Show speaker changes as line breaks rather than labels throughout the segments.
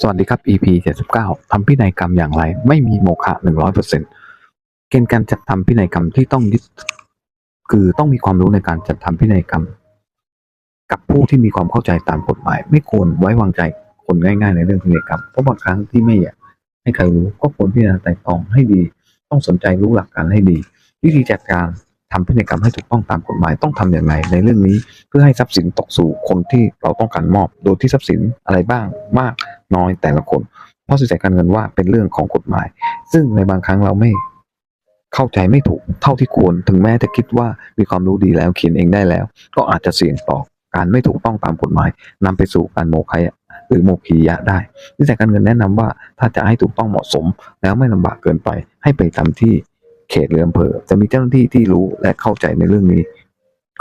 สวัสดีครับ EP 79ทำพินัยกรรมอย่างไร ไม่มีโมฆะ100%เกณฑ์การจัดทำพินัยกรรมที่ต้องยึดคือต้องมีความรู้ในการจัดทำพินัยกรรม กับผู้ที่มีความเข้าใจตามกฎหมาย ไม่ควรไว้วางใจคนง่ายๆ ในเรื่องพินัยกรรมเพราะบางครั้งที่ไม่อยากให้ใครรู้ก็ควรพิจารณาไต่ตรองให้ดี ต้องสนใจรู้หลักการให้ดี วิธีจัดการทำพินัยกรรมให้ถูกต้องตามกฎหมายต้องทำอย่างไรในเรื่องนี้ เพื่อให้ทรัพย์สินตกสู่คนที่เราต้องการมอบ โดยที่ทรัพย์สินอะไรบ้างมาก น้อยแต่ละคน เพราะสินใจการเงินว่าเป็นเรื่องของกฎหมาย ซึ่งในบางครั้งเราไม่เข้าใจไม่ถูกเท่าที่ควร ถึงแม้จะคิดว่ามีความรู้ดีแล้วเขียนเองได้แล้ว ก็อาจจะเสี่ยงต่อการไม่ถูกต้องตามกฎหมายนำไปสู่การโมฆะหรือโมคียะได้สินใจการเงินแนะนำว่าถ้าจะให้ถูกต้องเหมาะสม แล้วไม่ลำบากเกินไป ให้ไปทำที่เขตหรืออำเภอจะมีเจ้าหน้าที่ที่รู้และเข้าใจในเรื่องนี้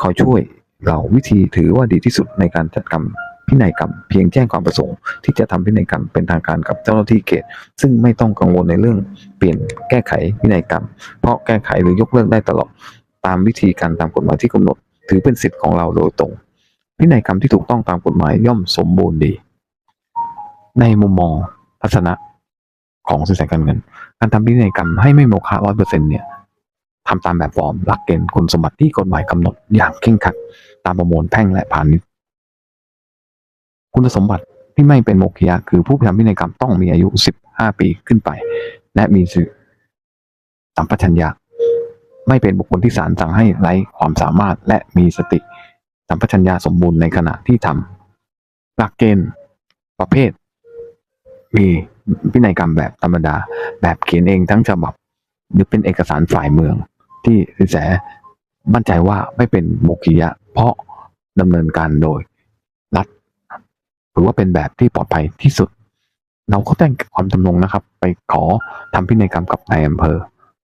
คอยช่วยเราวิธีถือว่าดีที่สุดในการจัดกรรม พินัยกรรมเพียงแจ้งความประสงค์ที่จะทำพินัยกรรมเป็นทางการกับเจ้าหน้าที่เขต ซึ่งไม่ต้องกังวลในเรื่องเปลี่ยนแก้ไขพินัยกรรม เพราะแก้ไขหรือยกเลิกได้ตลอดตามวิธีการตามกฎหมายที่กำหนด ถือเป็นสิทธิ์ของเราโดยตรง พินัยกรรมที่ถูกต้องตามกฎหมายย่อมสมบูรณ์ดี ในมุมมองทัศนะของสินแสการเงิน การทำพินัยกรรมให้ไม่โมฆะร้อยเปอร์เซ็นต์เนี่ยทำตามแบบฟอร์มหลักเกณฑ์คุณสมบัติที่กฎหมายกำหนดอย่างเคร่งครัด ตามประมวลแพ่งและพาณิชย์ คุณสมบัติที่ไม่เป็นโมฆะคือผู้ทำพินัยกรรมต้องมีอายุ 15 ปีขึ้นไป และมีสสัมปชัญญะไม่เป็นบุคคลที่ศาลสั่งให้ไร้ความสามารถและมีสติ สัมปชัญญะสมบูรณ์ในขณะที่ทำหลักเกณฑ์ประเภท มีพินัยกรรมแบบธรรมดา แบบเขียนเองทั้งฉบับ หรือเป็นเอกสารฝ่ายเมือง ที่สินแสมั่นใจว่าไม่เป็นโมฆะเพราะดำเนินการโดยรัฐ หรือว่าเป็นแบบที่ปลอดภัยที่สุด เราก็แต่งความจำนงนะครับ ไปขอทำพินัยกรรมกับนายอำเภอ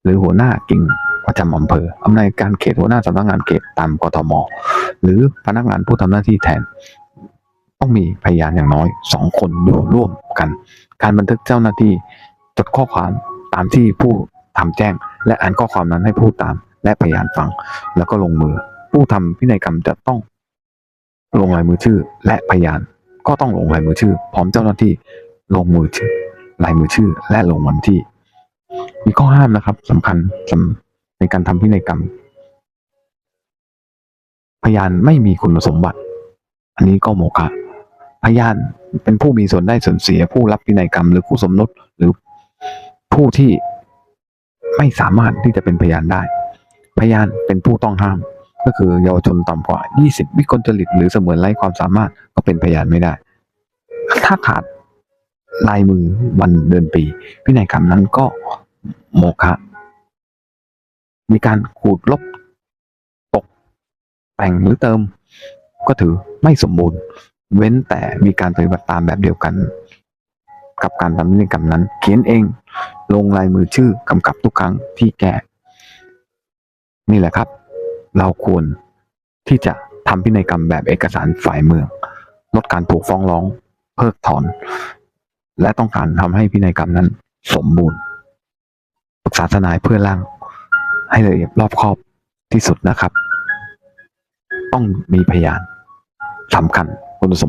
หรือหัวหน้ากิ่งประจำอำเภออำนวยการเขตหัวหน้าสำนักงานเขตตามกทม หรือพนักงานผู้ทำหน้าที่แทน ต้องมีพยานอย่างน้อยสองคนอยู่ร่วมกัน การบันทึกเจ้าหน้าที่จดข้อความตามที่ผู้ทำแจ้ง และอ่านข้อความนั้นให้ผู้ตาม และพยานฟัง แล้วก็ลงมือ ผู้ทำพินัยกรรมจะต้องลงลายมือชื่อและพยาน ก็ต้องลงลายมือชื่อ พร้อมเจ้าหน้าที่ลงมือชื่อลายมือชื่อ และลงวันที่ มีข้อห้ามนะครับสำคัญสำในการทำพินัยกรรม พยานไม่มีคุณสมบัติ อันนี้ก็โมฆะพยานเป็นผู้มีส่วนได้ส่วนเสีย ผู้รับพินัยกรรม หรือผู้สมรสหรือผู้ที่ไม่สามารถที่จะเป็นพยานได้ พยานเป็นผู้ต้องห้าม ก็คือเยาวชนต่ำกว่า 20 วิกลจริตหรือเสมือนไร้ความสามารถก็เป็นพยานไม่ได้ ถ้าขาดลายมือวันเดือนปี พินัยกรรมนั้นก็โมฆะมีการขูดลบตกแต่งหรือเติม ก็ถือไม่สมบูรณ์ เว้นแต่มีการปฏิบัติตามแบบเดียวกัน กับการทำพินัยกรรมนั้น เขียนเองลงลายมือชื่อกำกับทุกครั้งที่แก้นี่แหละครับ เราควรที่จะทำพินัยกรรมแบบเอกสารฝ่ายเมือง ลดการถูกฟ้องร้อง เพิกถอน และต้องการทำให้พินัยกรรมนั้นสมบูรณ์ปรึกษาทนายเพื่อร่าง ให้ละเอียดรอบคอบที่สุดนะครับ ต้องมีพยานสำคัญคุณสม